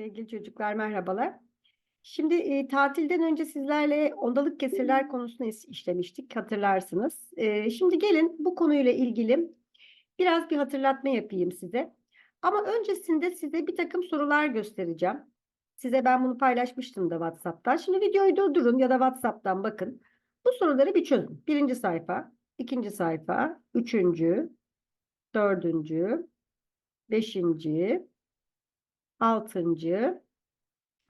Sevgili çocuklar merhabalar. Şimdi e, tatilden önce sizlerle ondalık kesirler konusunu işlemiştik hatırlarsınız. E, şimdi gelin bu konuyla ilgili biraz bir hatırlatma yapayım size. Ama öncesinde size bir takım sorular göstereceğim. Size ben bunu paylaşmıştım da WhatsApp'tan. Şimdi videoyu durdurun ya da WhatsApp'tan bakın. Bu soruları bir çözün. Birinci sayfa, ikinci sayfa, üçüncü, dördüncü, beşinci, altıncı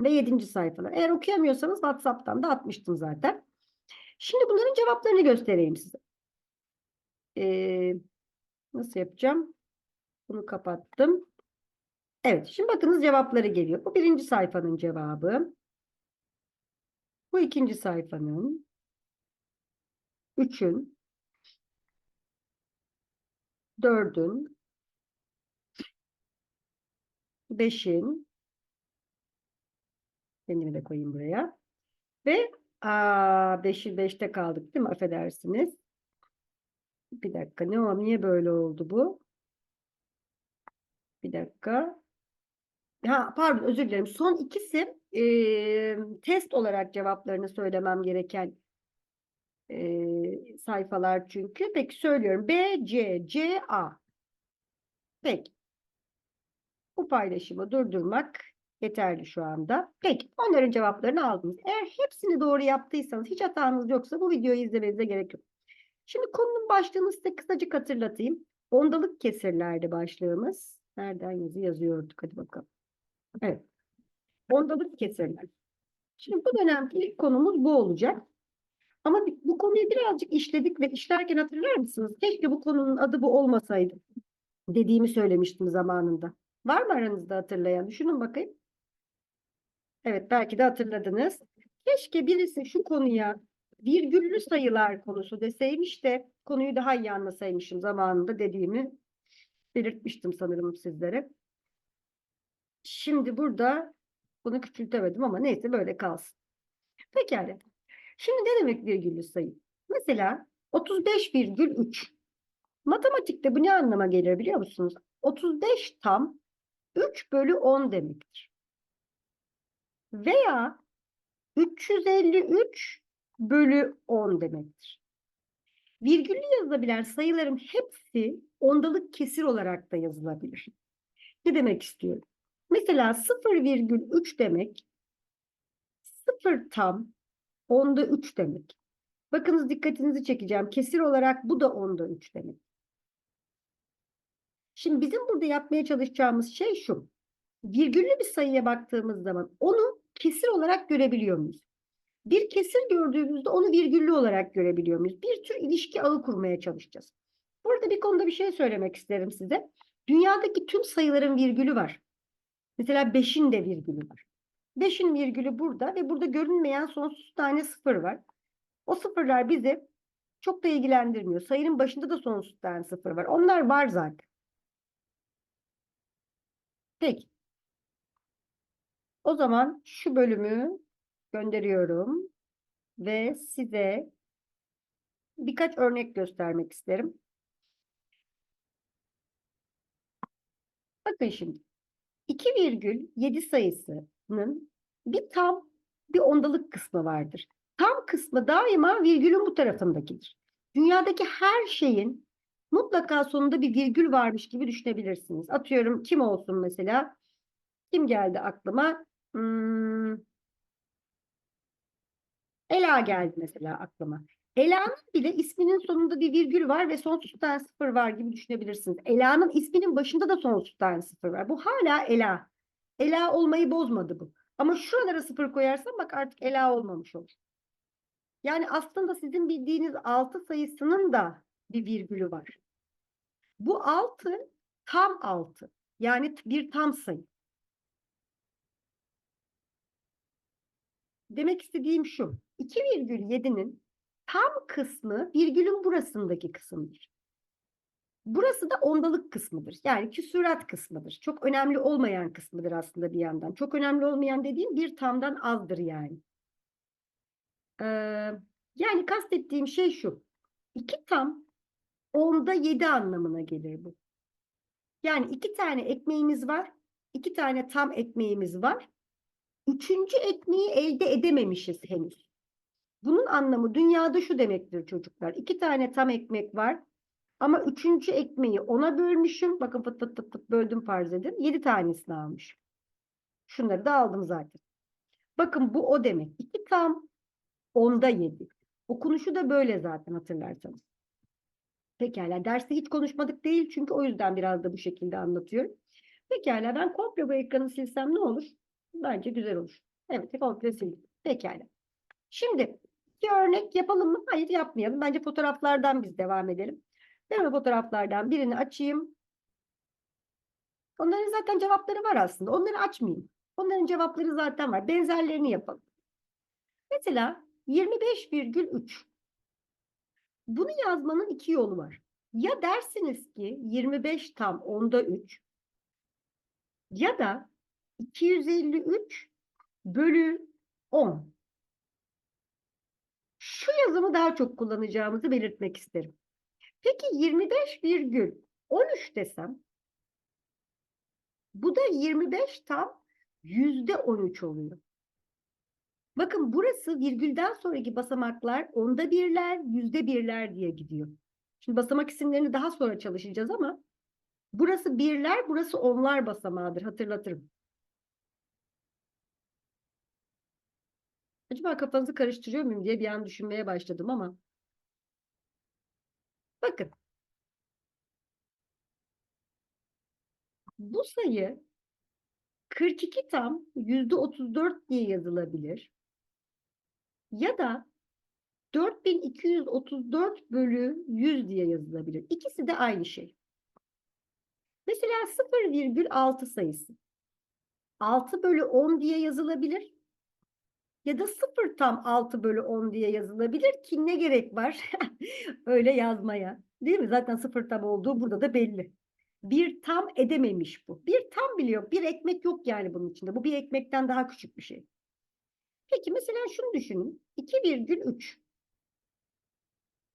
ve yedinci sayfalar. Eğer okuyamıyorsanız WhatsApp'tan da atmıştım zaten. Şimdi bunların cevaplarını göstereyim size. Ee, nasıl yapacağım? Bunu kapattım. Evet, şimdi bakınız cevapları geliyor. Bu birinci sayfanın cevabı. Bu ikinci sayfanın. Üçün. Dördün. Beşin. Kendimi de koyayım buraya. Ve aa, beşi beşte kaldık değil mi? Affedersiniz. Bir dakika. Ne o? Niye böyle oldu bu? Bir dakika. Ha, pardon özür dilerim. Son ikisi eee, test olarak cevaplarını söylemem gereken eee, sayfalar çünkü. Peki söylüyorum. B, C, C, A. Peki. Bu paylaşımı durdurmak yeterli şu anda. Peki onların cevaplarını aldınız. Eğer hepsini doğru yaptıysanız hiç hatanız yoksa bu videoyu izlemenize gerek yok. Şimdi konunun başlığını size kısacık hatırlatayım. Ondalık kesirlerdi başlığımız. Nereden yazı yazıyorduk hadi bakalım. Evet. Ondalık kesirler. Şimdi bu dönemki ilk konumuz bu olacak. Ama bu konuyu birazcık işledik ve işlerken hatırlar mısınız? Keşke bu konunun adı bu olmasaydı dediğimi söylemiştim zamanında. Var mı aranızda hatırlayan? Düşünün bakayım. Evet belki de hatırladınız. Keşke birisi şu konuya virgüllü sayılar konusu deseymiş de konuyu daha iyi anlasaymışım zamanında dediğimi belirtmiştim sanırım sizlere. Şimdi burada bunu küçültemedim ama neyse böyle kalsın. Pekala. Şimdi ne demek virgüllü sayı? Mesela 35,3. Matematikte bu ne anlama gelir biliyor musunuz? 35 tam 3 bölü 10 demektir. Veya 353 bölü 10 demektir. Virgüllü yazılabilen sayıların hepsi ondalık kesir olarak da yazılabilir. Ne demek istiyorum? Mesela 0,3 demek 0 tam onda 3 demek. Bakınız dikkatinizi çekeceğim. Kesir olarak bu da onda 3 demek. Şimdi bizim burada yapmaya çalışacağımız şey şu. Virgüllü bir sayıya baktığımız zaman onu kesir olarak görebiliyor muyuz? Bir kesir gördüğümüzde onu virgüllü olarak görebiliyor muyuz? Bir tür ilişki ağı kurmaya çalışacağız. Burada bir konuda bir şey söylemek isterim size. Dünyadaki tüm sayıların virgülü var. Mesela 5'in de virgülü var. 5'in virgülü burada ve burada görünmeyen sonsuz tane sıfır var. O sıfırlar bizi çok da ilgilendirmiyor. Sayının başında da sonsuz tane sıfır var. Onlar var zaten. Peki. O zaman şu bölümü gönderiyorum ve size birkaç örnek göstermek isterim. Bakın şimdi. 2,7 sayısının bir tam bir ondalık kısmı vardır. Tam kısmı daima virgülün bu tarafındakidir. Dünyadaki her şeyin mutlaka sonunda bir virgül varmış gibi düşünebilirsiniz. Atıyorum kim olsun mesela? Kim geldi aklıma? Hmm, Ela geldi mesela aklıma. Ela'nın bile isminin sonunda bir virgül var ve sonsuz tane sıfır var gibi düşünebilirsiniz. Ela'nın isminin başında da sonsuz tane sıfır var. Bu hala Ela. Ela olmayı bozmadı bu. Ama şuralara sıfır koyarsam bak artık Ela olmamış olur. Yani aslında sizin bildiğiniz 6 sayısının da bir virgülü var. Bu 6 tam 6. Yani bir tam sayı. Demek istediğim şu. 2,7'nin tam kısmı virgülün burasındaki kısımdır. Burası da ondalık kısmıdır. Yani küsurat kısmıdır. Çok önemli olmayan kısmıdır aslında bir yandan. Çok önemli olmayan dediğim bir tamdan azdır yani. Ee, yani kastettiğim şey şu. İki tam onda yedi anlamına gelir bu. Yani iki tane ekmeğimiz var. İki tane tam ekmeğimiz var. Üçüncü ekmeği elde edememişiz henüz. Bunun anlamı dünyada şu demektir çocuklar. İki tane tam ekmek var. Ama üçüncü ekmeği ona bölmüşüm. Bakın fıt fıt fıt fıt böldüm farz edin. Yedi tanesini almışım. Şunları da aldım zaten. Bakın bu o demek. İki tam onda yedi. Okunuşu da böyle zaten hatırlarsanız. Pekala derste hiç konuşmadık değil çünkü o yüzden biraz da bu şekilde anlatıyorum. Pekala ben komple bu ekranı silsem ne olur? Bence güzel olur. Evet komple sildim. Pekala. Şimdi bir örnek yapalım mı? Hayır yapmayalım. Bence fotoğraflardan biz devam edelim. Ben o fotoğraflardan birini açayım. Onların zaten cevapları var aslında. Onları açmayayım. Onların cevapları zaten var. Benzerlerini yapalım. Mesela 25,3. Bunu yazmanın iki yolu var. Ya dersiniz ki 25 tam onda 3 ya da 253 bölü 10. Şu yazımı daha çok kullanacağımızı belirtmek isterim. Peki 25,13 desem bu da 25 tam yüzde 13 oluyor. Bakın burası virgülden sonraki basamaklar onda birler, yüzde birler diye gidiyor. Şimdi basamak isimlerini daha sonra çalışacağız ama burası birler, burası onlar basamağıdır. Hatırlatırım. Acaba kafanızı karıştırıyor muyum diye bir an düşünmeye başladım ama. Bakın. Bu sayı 42 tam yüzde 34 diye yazılabilir. Ya da 4234 bölü 100 diye yazılabilir. İkisi de aynı şey. Mesela 0,6 sayısı. 6 bölü 10 diye yazılabilir. Ya da 0 tam 6 bölü 10 diye yazılabilir ki ne gerek var öyle yazmaya. Değil mi? Zaten 0 tam olduğu burada da belli. Bir tam edememiş bu. Bir tam biliyor. Bir ekmek yok yani bunun içinde. Bu bir ekmekten daha küçük bir şey. Peki mesela şunu düşünün. 2,3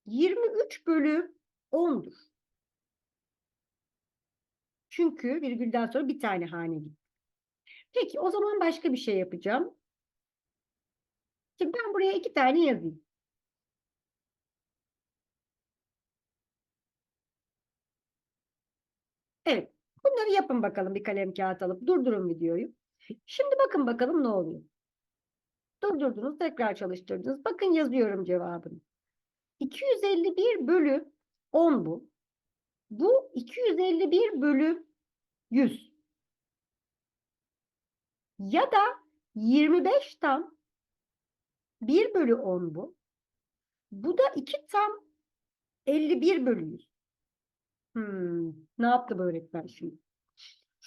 23 bölü 10'dur. Çünkü virgülden sonra bir tane hane gitti. Peki o zaman başka bir şey yapacağım. Şimdi ben buraya iki tane yazayım. Evet. Bunları yapın bakalım bir kalem kağıt alıp. Durdurun videoyu. Şimdi bakın bakalım ne oluyor. Durdurdunuz, tekrar çalıştırdınız. Bakın yazıyorum cevabını. 251 bölü 10 bu. Bu 251 bölü 100. Ya da 25 tam 1 bölü 10 bu. Bu da 2 tam 51 bölü 100. Hmm, ne yaptı bu öğretmen şimdi?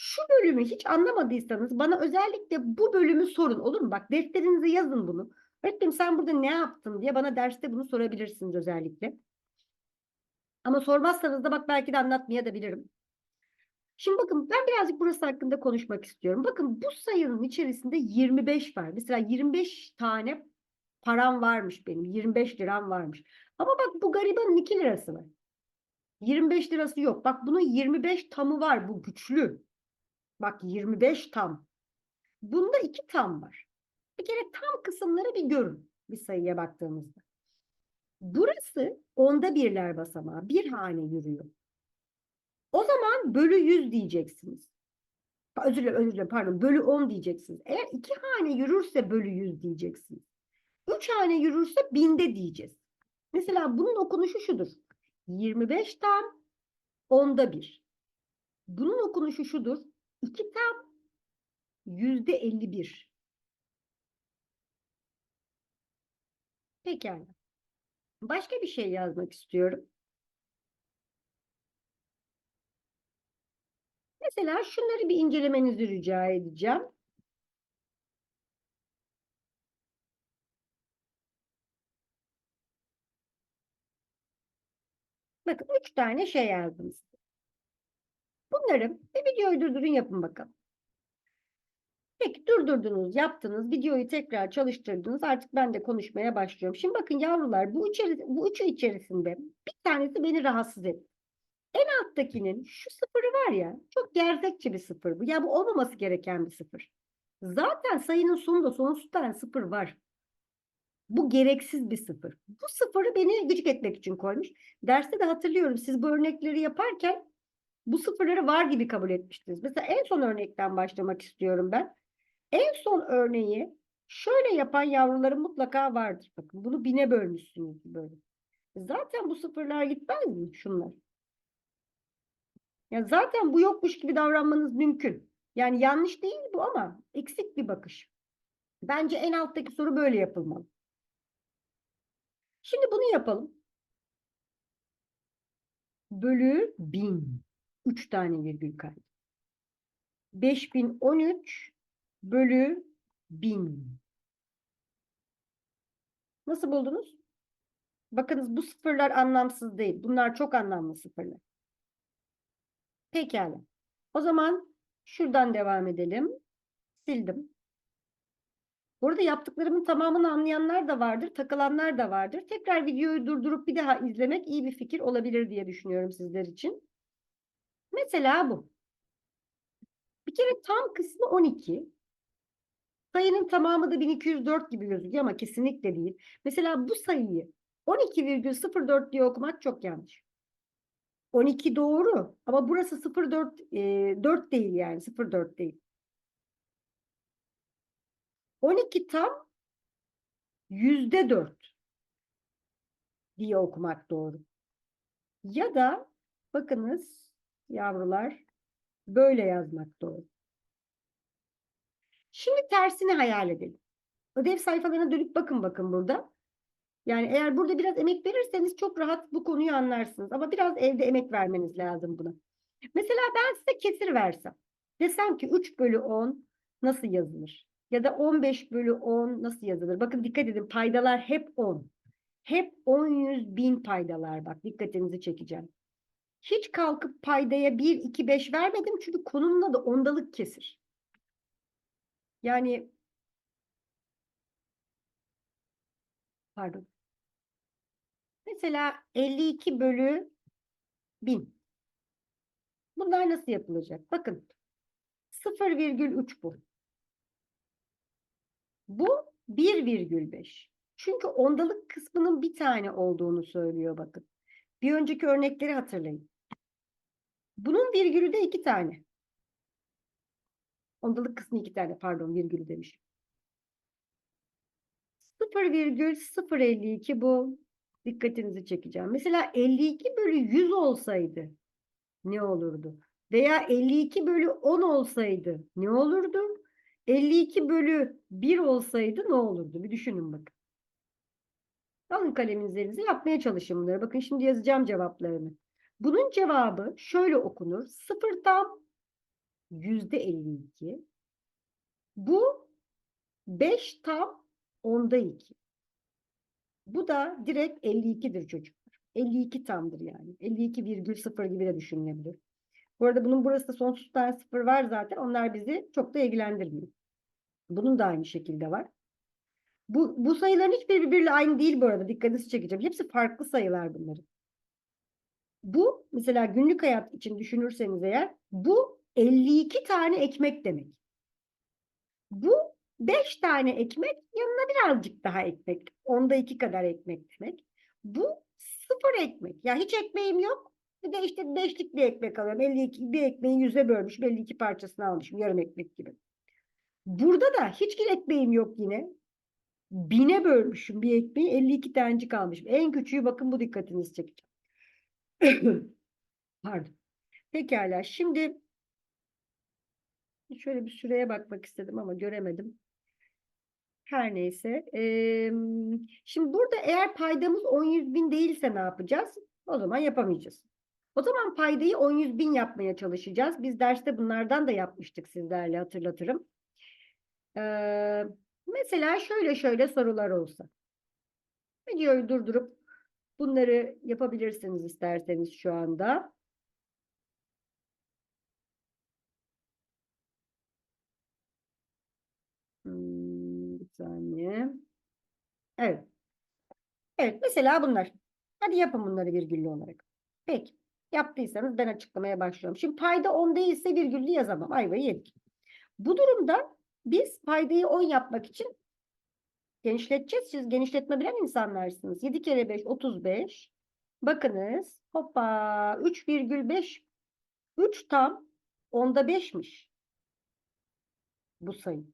Şu bölümü hiç anlamadıysanız bana özellikle bu bölümü sorun olur mu? Bak defterinize yazın bunu. Öğretmenim sen burada ne yaptın diye bana derste bunu sorabilirsiniz özellikle. Ama sormazsanız da bak belki de anlatmaya da bilirim. Şimdi bakın ben birazcık burası hakkında konuşmak istiyorum. Bakın bu sayının içerisinde 25 var. Mesela 25 tane param varmış benim. 25 liram varmış. Ama bak bu garibanın 2 lirası var. 25 lirası yok. Bak bunun 25 tamı var. Bu güçlü. Bak 25 tam. Bunda 2 tam var. Bir kere tam kısımları bir görün. Bir sayıya baktığımızda. Burası onda birler basamağı. Bir hane yürüyor. O zaman bölü 100 diyeceksiniz. Özür dilerim, özür dilerim, pardon. Bölü 10 diyeceksiniz. Eğer iki hane yürürse bölü 100 diyeceksiniz. Üç hane yürürse binde diyeceğiz. Mesela bunun okunuşu şudur. 25 tam onda bir. Bunun okunuşu şudur. 2 tam yüzde 51. Pekala. Başka bir şey yazmak istiyorum. Mesela şunları bir incelemenizi rica edeceğim. Bakın üç tane şey yazdım. Bunları bir videoyu durdurun yapın bakalım. Peki durdurdunuz, yaptınız, videoyu tekrar çalıştırdınız. Artık ben de konuşmaya başlıyorum. Şimdi bakın yavrular bu, içeri, bu üçü içerisinde bir tanesi beni rahatsız etti. En alttakinin şu sıfırı var ya çok gerzekçe bir sıfır bu. Ya bu olmaması gereken bir sıfır. Zaten sayının sonunda sonsuz tane sıfır var. Bu gereksiz bir sıfır. Bu sıfırı beni gıcık etmek için koymuş. Derste de hatırlıyorum siz bu örnekleri yaparken bu sıfırları var gibi kabul etmiştiniz. Mesela en son örnekten başlamak istiyorum ben. En son örneği şöyle yapan yavruların mutlaka vardır. Bakın bunu bine bölmüşsünüz böyle. Zaten bu sıfırlar gitmez mi şunlar? Ya zaten bu yokmuş gibi davranmanız mümkün. Yani yanlış değil bu ama eksik bir bakış. Bence en alttaki soru böyle yapılmalı. Şimdi bunu yapalım. Bölü 1000. 3 tane virgül kaydı. 5013 bölü 1000. Nasıl buldunuz? Bakınız bu sıfırlar anlamsız değil. Bunlar çok anlamlı sıfırlar. Pekala. O zaman şuradan devam edelim. Sildim. Burada yaptıklarımın tamamını anlayanlar da vardır, takılanlar da vardır. Tekrar videoyu durdurup bir daha izlemek iyi bir fikir olabilir diye düşünüyorum sizler için. Mesela bu. Bir kere tam kısmı 12. Sayının tamamı da 1204 gibi gözüküyor ama kesinlikle değil. Mesela bu sayıyı 12,04 diye okumak çok yanlış. 12 doğru ama burası 0,4 e, 4 değil yani 0,4 değil. 12 tam yüzde 4 diye okumak doğru. Ya da bakınız yavrular böyle yazmak doğru. Şimdi tersini hayal edelim. Ödev sayfalarına dönüp bakın bakın burada. Yani eğer burada biraz emek verirseniz çok rahat bu konuyu anlarsınız. Ama biraz evde emek vermeniz lazım buna. Mesela ben size kesir versem. Desem ki 3 bölü 10 nasıl yazılır? Ya da 15 bölü 10 nasıl yazılır? Bakın dikkat edin paydalar hep 10. Hep 10, 100, 1000 paydalar bak dikkatinizi çekeceğim. Hiç kalkıp paydaya 1, 2, 5 vermedim çünkü konunun adı ondalık kesir. Yani pardon. Mesela 52 bölü 1000. Bunlar nasıl yapılacak? Bakın 0,3 bu. Bu 1,5. Çünkü ondalık kısmının bir tane olduğunu söylüyor bakın. Bir önceki örnekleri hatırlayın. Bunun virgülü de iki tane. Ondalık kısmı iki tane pardon virgülü demiş. 0,052 bu. Dikkatinizi çekeceğim. Mesela 52 bölü 100 olsaydı ne olurdu? Veya 52 bölü 10 olsaydı ne olurdu? 52 bölü 1 olsaydı ne olurdu? Bir düşünün bakın. Alın kaleminizi yapmaya çalışın bunları. Bakın şimdi yazacağım cevaplarını. Bunun cevabı şöyle okunur. 0 tam yüzde 52. Bu 5 tam onda 2. Bu da direkt 52'dir çocuklar. 52 tamdır yani. 52,0 gibi de düşünülebilir. Bu arada bunun burası da sonsuz tane sıfır var zaten. Onlar bizi çok da ilgilendirmiyor. Bunun da aynı şekilde var. Bu, bu sayıların hiçbiri birbiriyle aynı değil bu arada. Dikkatinizi çekeceğim. Hepsi farklı sayılar bunların. Bu mesela günlük hayat için düşünürseniz eğer bu 52 tane ekmek demek. Bu 5 tane ekmek yanına birazcık daha ekmek. Onda iki kadar ekmek demek. Bu sıfır ekmek. Ya hiç ekmeğim yok. Bir de işte beşlik bir ekmek alıyorum. 52 bir ekmeği yüze bölmüşüm. 52 parçasını almışım. Yarım ekmek gibi. Burada da hiç ekmeğim yok yine. Bine bölmüşüm bir ekmeği 52 tanecik almışım. En küçüğü bakın bu dikkatinizi çekeceğim. Pardon. Pekala. Şimdi şöyle bir süreye bakmak istedim ama göremedim. Her neyse. Ee, şimdi burada eğer paydamız 10 100 bin değilse ne yapacağız? O zaman yapamayacağız. O zaman paydayı 10 100 bin yapmaya çalışacağız. Biz derste bunlardan da yapmıştık sizlerle hatırlatırım. Ee, mesela şöyle şöyle sorular olsa. Videoyu durdurup bunları yapabilirsiniz isterseniz şu anda. Hmm, bir saniye. Evet. Evet mesela bunlar. Hadi yapın bunları virgüllü olarak. Peki. Yaptıysanız ben açıklamaya başlıyorum. Şimdi payda 10 değilse virgüllü yazamam. Ayvayı yedik. Bu durumda biz paydayı 10 yapmak için genişleteceğiz. Siz genişletme bilen insanlarsınız. 7 kere 5 35. Bakınız. Hoppa 3,5 3 tam onda 5'miş. Bu sayı.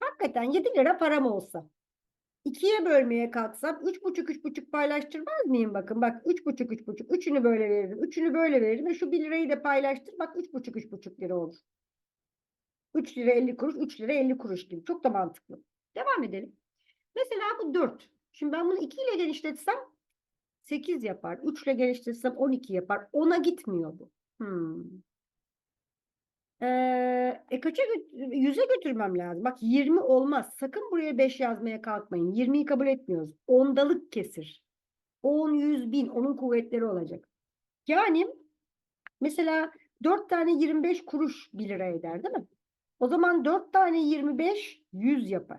Hakikaten 7 lira param olsa. İkiye bölmeye kalksam üç buçuk üç buçuk paylaştırmaz mıyım? Bakın bak üç buçuk üç buçuk. Üçünü böyle veririm. Üçünü böyle veririm. Ve şu bir lirayı da paylaştır. Bak üç buçuk üç buçuk lira olur. 3 lira 50 kuruş, 3 lira 50 kuruş gibi. Çok da mantıklı. Devam edelim. Mesela bu 4. Şimdi ben bunu 2 ile genişletsem 8 yapar. 3 ile genişletsem 12 yapar. 10'a gitmiyor bu. Hmm. Ee, e kaça 100'e götürmem lazım. Bak 20 olmaz. Sakın buraya 5 yazmaya kalkmayın. 20'yi kabul etmiyoruz. Ondalık kesir. 10, 100, 1000 onun kuvvetleri olacak. Yani mesela 4 tane 25 kuruş 1 lira eder değil mi? O zaman 4 tane 25 100 yapar.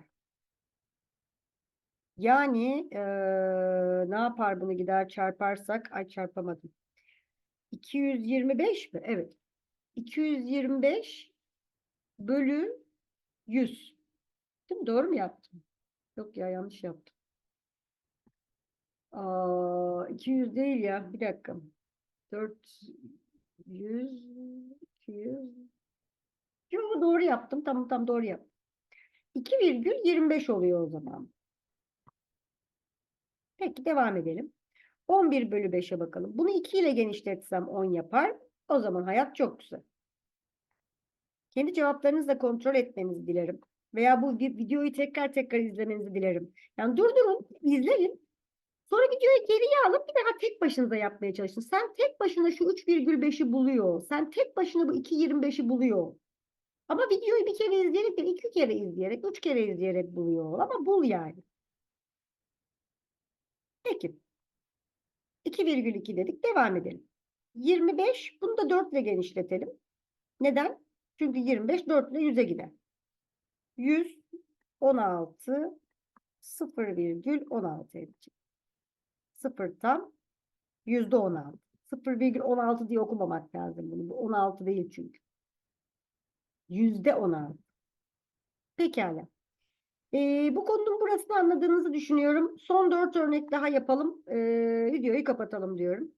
Yani eee, ne yapar bunu gider çarparsak? Ay çarpamadım. 225 mi? Evet. 225 bölü 100. Değil mi? Doğru mu yaptım? Yok ya yanlış yaptım. Aa, 200 değil ya. Bir dakika. 400 200 Yo, doğru yaptım. Tamam tamam doğru yaptım. 2,25 oluyor o zaman. Peki devam edelim. 11 bölü 5'e bakalım. Bunu 2 ile genişletsem 10 yapar. O zaman hayat çok güzel. Kendi cevaplarınızı da kontrol etmenizi dilerim. Veya bu vi- videoyu tekrar tekrar izlemenizi dilerim. Yani durdurun, izleyin. Sonra videoyu geriye alıp bir daha tek başınıza yapmaya çalışın. Sen tek başına şu 3,5'i buluyor. Sen tek başına bu 2,25'i buluyor. Ama videoyu bir kere izleyerek değil, iki kere izleyerek, üç kere izleyerek buluyor. Ama bul yani. Peki. 2,2 dedik. Devam edelim. 25. Bunu da 4 ile genişletelim. Neden? Çünkü 25 4 ile 100'e gider. 116 0,16 edecek. 0 tam yüzde 16. 0,16 diye okumamak lazım bunu. Bu 16 değil çünkü. Yüzde 16. Pekala. Ee, bu konunun burasını anladığınızı düşünüyorum. Son 4 örnek daha yapalım. Ee, videoyu kapatalım diyorum.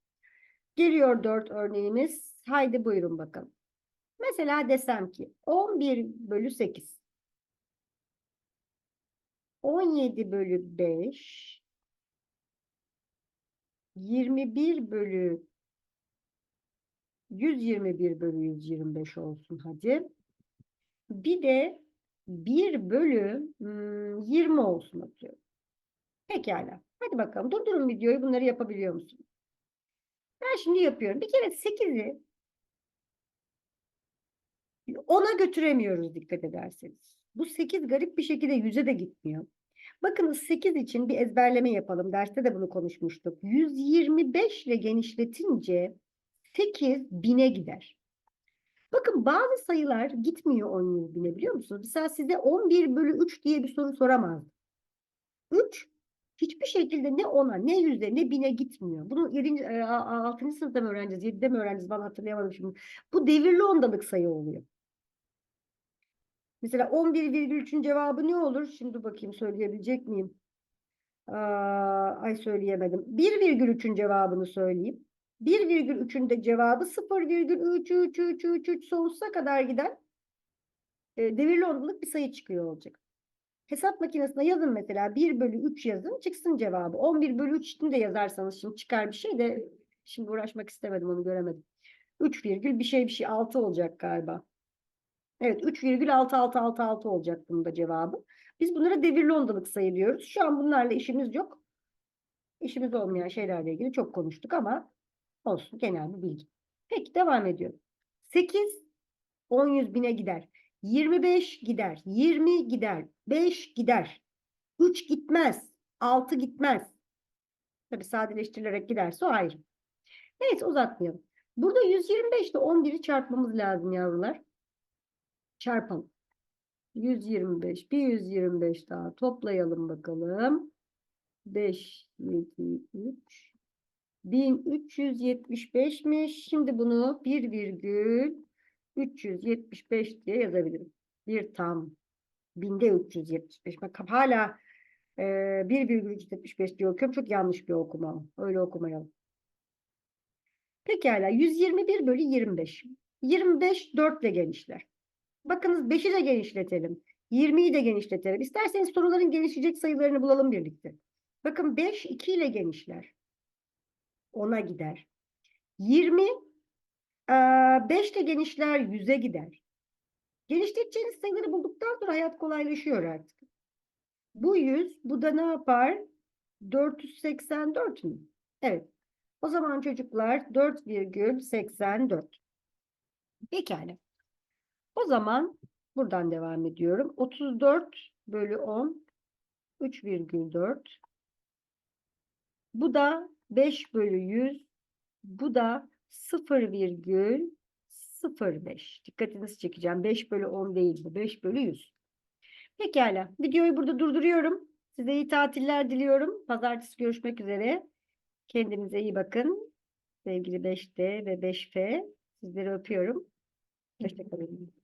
Geliyor 4 örneğimiz. Haydi buyurun bakalım. Mesela desem ki 11 bölü 8. 17 bölü 5. 21 bölü 121 bölü 125 olsun hadi. Bir de 1 bölü hmm, 20 olsun atıyorum. Pekala. Hadi bakalım. Durdurun videoyu. Bunları yapabiliyor musun? Ben şimdi yapıyorum. Bir kere 8'i 10'a götüremiyoruz dikkat ederseniz. Bu 8 garip bir şekilde 100'e de gitmiyor. Bakınız 8 için bir ezberleme yapalım. Derste de bunu konuşmuştuk. 125 ile genişletince 8 bine gider. Bakın bazı sayılar gitmiyor 10 yüz bine biliyor musunuz? Mesela size 11 bölü 3 diye bir soru soramaz. 3 hiçbir şekilde ne 10'a ne 100'e ne 1000'e gitmiyor. Bunu 7. 6. sınıfta mı öğreneceğiz? 7'de mi öğreneceğiz? Ben hatırlayamadım şimdi. Bu devirli ondalık sayı oluyor. Mesela 11,3'ün cevabı ne olur? Şimdi bakayım söyleyebilecek miyim? Aa, ay söyleyemedim. 1,3'ün cevabını söyleyeyim. 1,3'ün de cevabı 0,33333 sonsuza kadar giden e, devirli ondalık bir sayı çıkıyor olacak. Hesap makinesine yazın mesela 1 bölü 3 yazın çıksın cevabı. 11 bölü 3 için de yazarsanız şimdi çıkar bir şey de şimdi uğraşmak istemedim onu göremedim. 3 virgül bir şey bir şey 6 olacak galiba. Evet 3,6666 olacak bunun da cevabı. Biz bunlara devirli ondalık sayı diyoruz. Şu an bunlarla işimiz yok. İşimiz olmayan şeylerle ilgili çok konuştuk ama olsun genel bir bilgi. Peki devam ediyorum. 8 10 yüz bine gider. 25 gider. 20 gider. 5 gider. 3 gitmez. 6 gitmez. Tabii sadeleştirilerek giderse o ayrı. Neyse uzatmayalım. Burada 125 ile 11'i çarpmamız lazım yavrular. Çarpalım. 125 bir 125 daha toplayalım bakalım. 5 7 3 1375'miş. Şimdi bunu 1 virgül 375 diye yazabilirim. Bir tam. Binde 375. Bak hala e, 1 virgül 375 diye okuyorum. Çok yanlış bir okuma. Öyle okumayalım. Pekala 121 bölü 25. 25 4 ile genişler. Bakınız 5'i de genişletelim. 20'yi de genişletelim. İsterseniz soruların genişleyecek sayılarını bulalım birlikte. Bakın 5 2 ile genişler. 10'a gider. 20 5 ile genişler 100'e gider. Genişleteceğiniz sayıları bulduktan sonra hayat kolaylaşıyor artık. Bu 100, bu da ne yapar? 484 mü? Evet. O zaman çocuklar 4,84. Pekala. O zaman buradan devam ediyorum. 34 bölü 10 3,4. Bu da 5 bölü 100. Bu da 0,05. Dikkatinizi çekeceğim. 5 bölü 10 değil bu. 5 bölü 100. Pekala. Videoyu burada durduruyorum. Size iyi tatiller diliyorum. Pazartesi görüşmek üzere. Kendinize iyi bakın. Sevgili 5D ve 5F. Sizleri öpüyorum. Hoşçakalın.